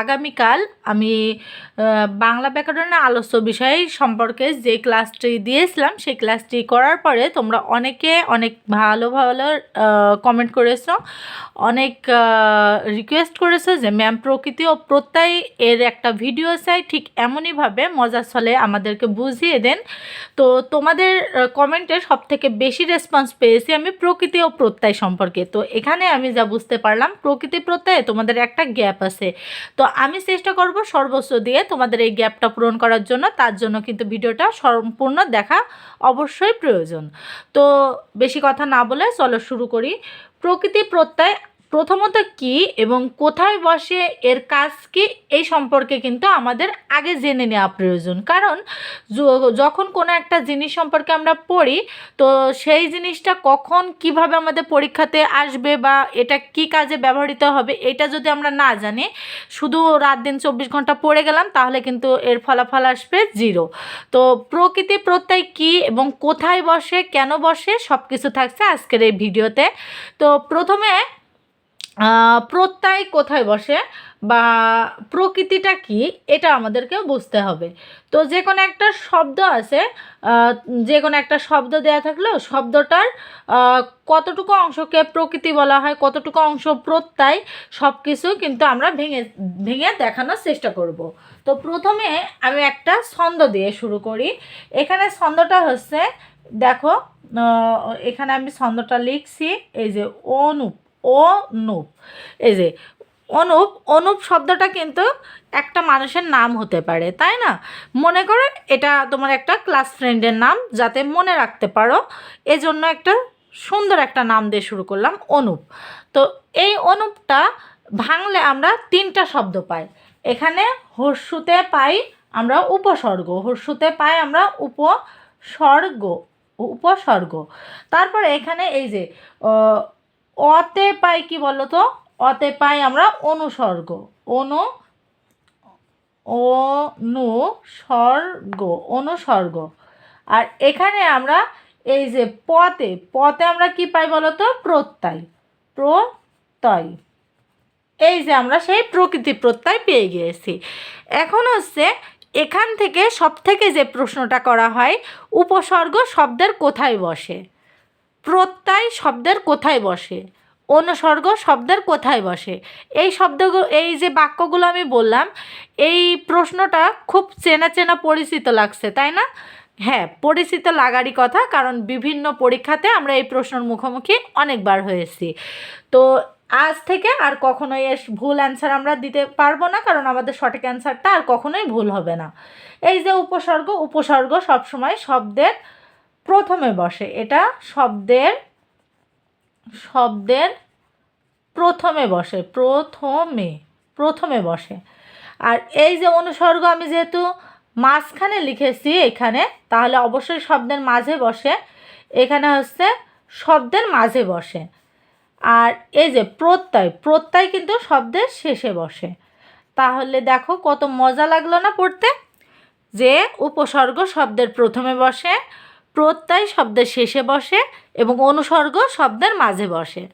আগামীকাল আমি বাংলা ব্যাকরণের আলোচ্য বিষয় সম্পর্কে যে ক্লাসটি দিয়েছিলাম, সেই ক্লাসটি করার পরে তোমরা অনেকে অনেক ভালো ভালো কমেন্ট করেছ, অনেক রিকোয়েস্ট করেছ যে ম্যাম প্রকৃতি ও প্রত্যয় এর একটা ভিডিও চাই, ঠিক এমনইভাবে মজার ছলে আমাদেরকে বুঝিয়ে দেন। তো তোমাদের কমেন্টে সব থেকে বেশি রেসপন্স পেয়েছি আমি প্রকৃতি ও প্রত্যয় সম্পর্কে। তো এখানে আমি যা বুঝতে পারলাম, প্রকৃতি প্রত্যয়ে তোমাদের একটা গ্যাপ আছে। তো আমি চেষ্টা করব সর্বোচ্চ দিয়ে তোমাদের এই গ্যাপটা পূরণ করার জন্য। তার জন্য কিন্তু ভিডিওটা সম্পূর্ণ দেখা অবশ্যই প্রয়োজন। তো বেশি কথা না বলে চলো শুরু করি। প্রকৃতি প্রত্যয় প্রথমত কি এবং কোথায় বসে এর কাজ কি, এই সম্পর্কে কিন্তু আমাদের আগে জেনে নেওয়া প্রয়োজন। কারণ যখন কোনো একটা জিনিস সম্পর্কে আমরা পড়ি, তো সেই জিনিসটা কখন কীভাবে আমাদের পরীক্ষাতে আসবে বা এটা কি কাজে ব্যবহৃত হবে, এটা যদি আমরা না জানি, শুধু রাত দিন চব্বিশ ঘণ্টা পড়ে গেলাম, তাহলে কিন্তু এর ফলাফল আসবে জিরো। তো প্রকৃতি প্রত্যয় কি এবং কোথায় বসে, কেন বসে সব কিছু থাকছে আজকের এই ভিডিওতে। তো প্রথমে প্রত্যয় কোথায় বসে বা প্রকৃতিটা কি, এটা আমাদেরকে বুঝতে হবে। তো যে কোনো একটা শব্দ আছে যে কোনো একটা শব্দ দেওয়া থাকলেও শব্দটার কতটুকু অংশকে প্রকৃতি বলা হয়, কতটুকু অংশ প্রত্যয় সব কিছু কিন্তু আমরা ভেঙে ভেঙে দেখানোর চেষ্টা করব। তো প্রথমে আমি একটা ছন্দ দিয়ে শুরু করি। এখানে ছন্দটা হচ্ছে, দেখো এখানে আমি ছন্দটা লিখছি, এই যে অনুপ। অনুপ। এই যে, অনুপ অনুপ শব্দটা কিন্তু একটা মানুষের নাম হতে পারে, তাই না? মনে করো এটা তোমার একটা ক্লাস ফ্রেন্ডের নাম, যাতে মনে রাখতে পারো। এজন্য একটা সুন্দর একটা নাম দিয়ে শুরু করলাম, অনুপ। তো এই অনুপটা ভাঙলে আমরা তিনটা শব্দ পাই। এখানে হর্ষুতে পাই আমরা উপসর্গ, হর্ষুতে পাই আমরা উপসর্গ উপসর্গ। তারপরে এখানে এই যে অতে পাই কি বলো তো অতে পাই আমরা অনুসর্গ। অনু, অনুসর্গ অনুসর্গ। আর এখানে আমরা এই যে পতে পতে আমরা কি পাই বলো তো প্রত্যয়। প্রত্যয়। এই যে আমরা সেই প্রকৃতি প্রত্যয় পেয়ে গিয়েছি। এখন হচ্ছে এখান থেকে সব থেকে যে প্রশ্নটা করা হয়, উপসর্গ শব্দের কোথায় বসে? প্রত্যয় শব্দের কোথায় বসে? অনুসর্গ শব্দের কোথায় বসে? এই শব্দগুলো এই যে বাক্যগুলো আমি বললাম, এই প্রশ্নটা খুব চেনা চেনা পরিচিত লাগছে, তাই না? হ্যাঁ পরিচিত লাগারই কথা, কারণ বিভিন্ন পরীক্ষাতে আমরা এই প্রশ্নের মুখোমুখি অনেকবার হয়েছি। তো আজ থেকে আর কখনোই এর ভুল অ্যান্সার আমরা দিতে পারব না, কারণ আমাদের সঠিক অ্যান্সারটা আর কখনোই ভুল হবে না। এই যে উপসর্গ উপসর্গ সবসময় শব্দের প্রথমে বসে, এটা শব্দের শব্দের প্রথমে বসে, প্রথমে প্রথমে বসে। আর এই যে অনুসর্গ আমি যেহেতু মাঝখানে লিখেছি এখানে, তাহলে অবশ্যই শব্দের মাঝে বসে, এখানে হচ্ছে শব্দের মাঝে বসে। আর এই যে প্রত্যয় প্রত্যয় কিন্তু শব্দের শেষে বসে। তাহলে দেখো কত মজা লাগল না পড়তে? যে উপসর্গ শব্দের প্রথমে বসে প্রত্যয় শব্দের শেষে বসে এবং অনুসর্গ শব্দের মাঝে বসে।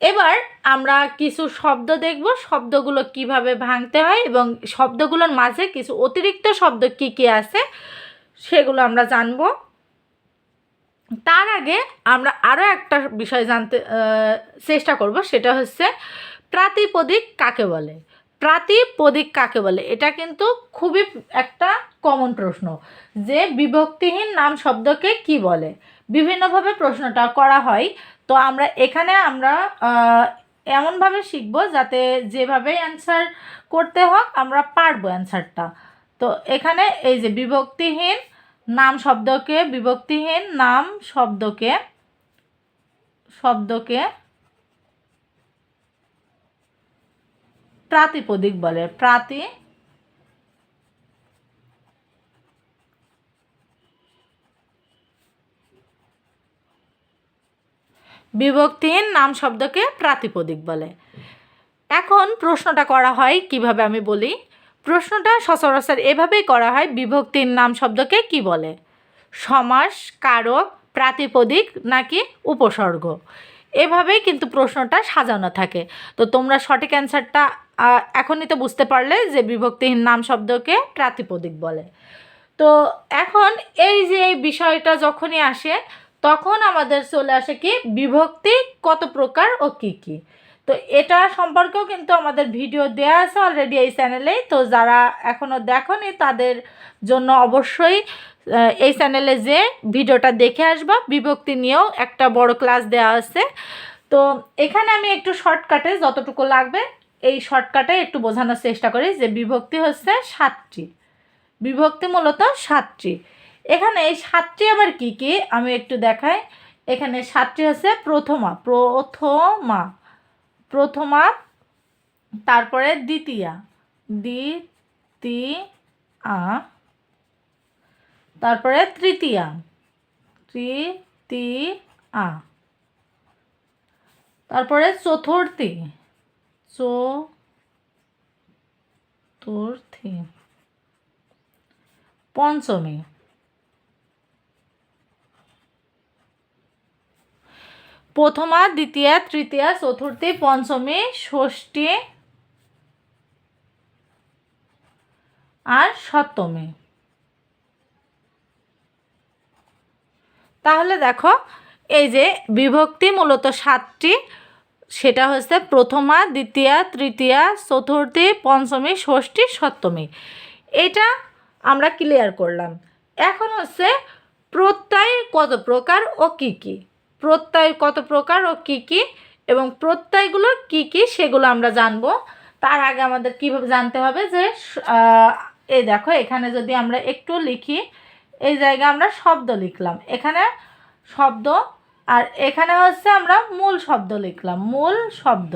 এবার আমরা কিছু শব্দ দেখব, শব্দগুলো কীভাবে ভাঙতে হয় এবং শব্দগুলোর মাঝে কিছু অতিরিক্ত শব্দ কি কি আছে সেগুলো আমরা জানব। তার আগে আমরা আরও একটা বিষয় জানতে চেষ্টা করব, সেটা হচ্ছে প্রাতিপদিক কাকে বলে? প্রাতিপদিক কাকে বলে? এটা কিন্তু খুবই একটা কমন প্রশ্ন যে বিভক্তিহীন নাম শব্দকে কি বলে? বিভিন্নভাবে প্রশ্নটা করা হয়। তো আমরা এখানে আমরা এমনভাবে শিখব যাতে যেভাবে অ্যান্সার করতে হোক আমরা পারব অ্যান্সারটা তো এখানে এই যে বিভক্তিহীন নাম শব্দকে, বিভক্তিহীন নাম শব্দকে শব্দকে প্রাতিপদিক বলে। প্রাতি বিভক্তিহীন নাম শব্দকে প্রাতিপদিক বলে। এখন প্রশ্নটা করা হয় কীভাবে আমি বলি? প্রশ্নটা সচরাচর এভাবেই করা হয় বিভক্তির নাম শব্দকে কি বলে? সমাস, কারক, প্রাতিপদিক নাকি উপসর্গ? এভাবেই কিন্তু প্রশ্নটা সাজানো থাকে। তো তোমরা সঠিক অ্যান্সারটা এখনই তো বুঝতে পারলে যে বিভক্তিহীন নাম শব্দকে প্রাতিপদিক বলে। তো এখন এই যে এই বিষয়টা যখনই আসে, তখন আমাদের চলে আসে কি, বিভক্তি কত প্রকার ও কি কি। তো এটা সম্পর্কেও কিন্তু আমাদের ভিডিও দেওয়া আছে অলরেডি এই চ্যানেলেই তো যারা এখনও দেখনি, তাদের জন্য অবশ্যই এই চ্যানেলে যে ভিডিওটা দেখে আসবা। বিভক্তি নিয়েও একটা বড় ক্লাস দেওয়া আছে। তো এখানে আমি একটু শর্টকাটে যতটুকু লাগবে এই শর্টকাটে একটু বোঝানোর চেষ্টা করি যে বিভক্তি হচ্ছে সাতটি। বিভক্তি মূলত সাতটি। এখানে এই সাতটি আবার কি কি? আমি একটু দেখাই। এখানে সাতটি হচ্ছে প্রথমা প্রথমা প্রথমা, তারপরে দ্বিতীয়া দ্বিতীয়া, তারপরে তৃতীয়া তৃতীয়া, তারপরে চতুর্থী। চতুর্থী পঞ্চমী। প্রথমা, দ্বিতীয়া, তৃতীয়া, চতুর্থী, পঞ্চমী, ষষ্ঠী আর সপ্তমী। তাহলে দেখো, এই যে বিভক্তি মূলত সাতটি সেটা হচ্ছে প্রথমা, দ্বিতীয়া, তৃতীয়া, চতুর্থী, পঞ্চমী, ষষ্ঠী, সপ্তমী। এটা আমরা ক্লিয়ার করলাম। এখন হচ্ছে প্রত্যয় কত প্রকার ও কি কি? প্রত্যয় কত প্রকার ও কি কি? এবং প্রত্যয়গুলো কি কি সেগুলো আমরা জানব। তার আগে আমাদের কীভাবে জানতে হবে যে এই দেখো, এখানে যদি আমরা একটু লিখি, এই জায়গায় আমরা শব্দ লিখলাম। এখানে শব্দ আর এখানে হচ্ছে আমরা মূল শব্দ লিখলাম, মূল শব্দ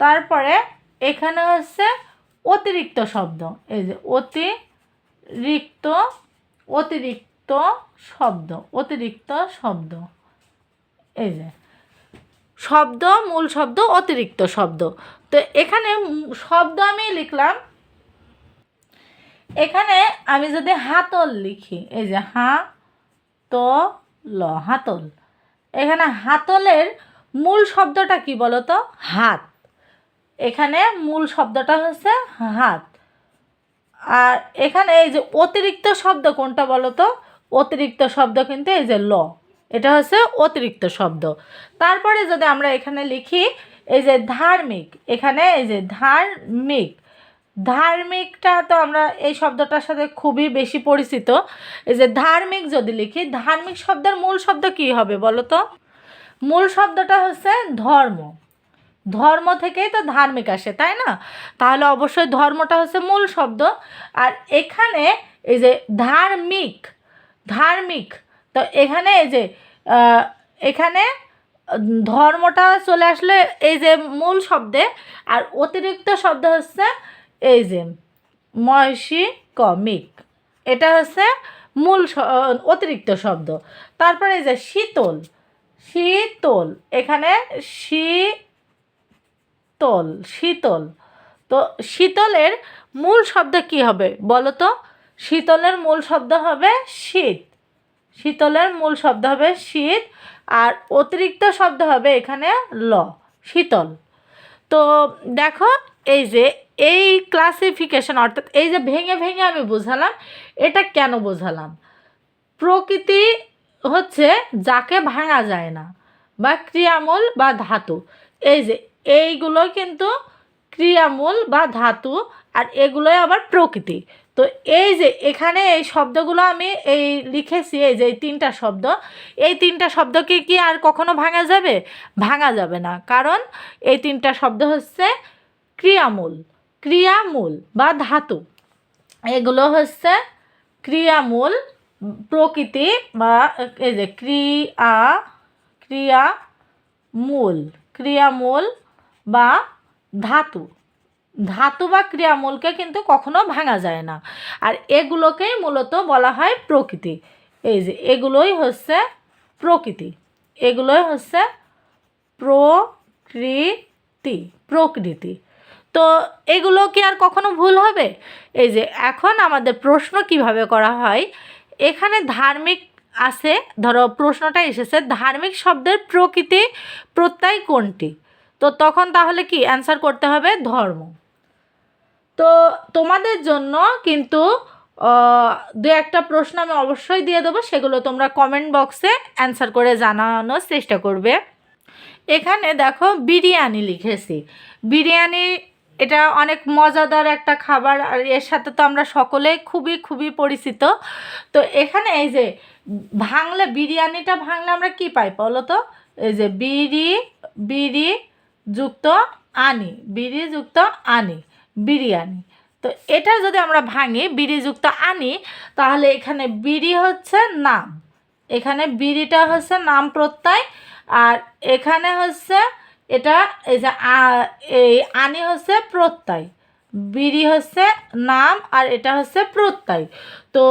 তারপরে এখানে হচ্ছে অতিরিক্ত শব্দ, এই যে অতিরিক্ত অতিরিক্ত শব্দ অতিরিক্ত শব্দ। এই যে শব্দ, মূল শব্দ, অতিরিক্ত শব্দ। তো এখানে শব্দ আমি লিখলাম, এখানে আমি যদি হাতল লিখি, এই যে হা তো ল, হাতল। এখানে হাতলের মূল শব্দটা কি বলো তো হাত। এখানে মূল শব্দটা হচ্ছে হাত। আর এখানে এই যে অতিরিক্ত শব্দ কোনটা বলো তো অতিরিক্ত শব্দ কিন্তু এই যে ল। এটা হচ্ছে অতিরিক্ত শব্দ। তারপরে যদি আমরা এখানে লিখি, এই যে ধার্মিক, এখানে এই যে ধার্মিক ধার্মিকটা তো আমরা এই শব্দটার সাথে খুবই বেশি পরিচিত। এই যে ধার্মিক যদি লিখি, ধার্মিক শব্দের মূল শব্দ কি হবে বলো তো? মূল শব্দটা হচ্ছে ধর্ম। ধর্ম থেকেই তো ধার্মিক আসে, তাই না? তাহলে অবশ্যই ধর্মটা হচ্ছে মূল শব্দ। আর এখানে এই যে ধার্মিক ধার্মিক, তো এখানে এই যে এখানে ধর্মটা চলে আসলে এই যে মূল শব্দে, আর অতিরিক্ত শব্দ হচ্ছে এই যে ময়সী কমিক। এটা হচ্ছে মূল অতিরিক্ত শব্দ। তারপরে এই যে শীতল শীতল, এখানে শীতল শীতল। তো শীতলের মূল শব্দ কি হবে বলো তো? শীতলের মূল শব্দ হবে শীত। শীতলের মূল শব্দ হবে শীত, আর অতিরিক্ত শব্দ হবে এখানে ল, শীতল। তো দেখো, এই যে এই ক্লাসিফিকেশন অর্থাৎ এই যে ভেঙে ভেঙে আমি বোঝালাম, এটা কেন বোঝালাম? প্রকৃতি হচ্ছে যাকে ভাঙা যায় না, বা ক্রিয়ামূল বা ধাতু। এই যে, এইগুলো কিন্তু ক্রিয়ামূল বা ধাতু, আর এগুলোই আবার প্রকৃতি। তো এই যে, এখানে এই শব্দগুলো আমি এই লিখেছি, এই যে, এই তিনটা শব্দ। এই তিনটা শব্দকে কি আর কখনো ভাঙা যাবে? ভাঙা যাবে না। কারণ এই তিনটা শব্দ হচ্ছে ক্রিয়ামূল। ক্রিয়ামূল বা ধাতু। এগুলো হচ্ছে ক্রিয়ামূল, প্রকৃতি বা এই যে ক্রিয়া ক্রিয়া মূল ক্রিয়ামূল বা ধাতু। ধাতু বা ক্রিয়ামূলকে কিন্তু কখনো ভাঙা যায় না। আর এগুলোকেই মূলত বলা হয় প্রকৃতি। এই যে এগুলোই হচ্ছে প্রকৃতি। এগুলোই হচ্ছে প্রকৃতি প্রকৃতি। তো এগুলো কি আর কখনো ভুল হবে? এই যে এখন আমাদের প্রশ্ন কীভাবে করা হয়? এখানে ধার্মিক আছে, ধরো প্রশ্নটা এসেছে, ধার্মিক শব্দের প্রকৃতি প্রত্যয় কোনটি? তো তখন তাহলে কি অ্যান্সার করতে হবে? ধর্ম। তো তোমাদের জন্য কিন্তু দু একটা প্রশ্ন আমি অবশ্যই দিয়ে দেবো, সেগুলো তোমরা কমেন্ট বক্সে অ্যান্সার করে জানানোর চেষ্টা করবে। এখানে দেখো বিরিয়ানি লিখেছি। বিরিয়ানি এটা অনেক মজাদার একটা খাবার আর এর সাথে তো আমরা সকলেই খুবই খুবই পরিচিত। তো এখানে এই যে ভাঙলে বিরিয়ানিটা ভাঙলে আমরা কি পাই বলো তো? এই যে বিড়ি বিড়ি যুক্ত আনি, বিড়ি যুক্ত আনি, বিরিয়ানি। তো এটা যদি আমরা ভাঙি, বিড়ি যুক্ত আনি, তাহলে এখানে বিড়ি হচ্ছে নাম। এখানে বিড়িটা হচ্ছে নাম প্রত্যয়, আর এখানে হচ্ছে এটা এই যে এই আনি হচ্ছে প্রত্যয়, বিড়ি হচ্ছে নাম আর এটা হচ্ছে প্রত্যয়। তো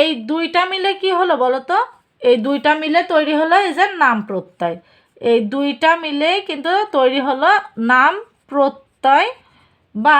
এই দুইটা মিলে কি হলো বলো তো? এই দুইটা মিলে তৈরি হলো এই যে নাম প্রত্যয়। এই দুইটা মিলেই কিন্তু তৈরি হলো নাম প্রত্যয় বা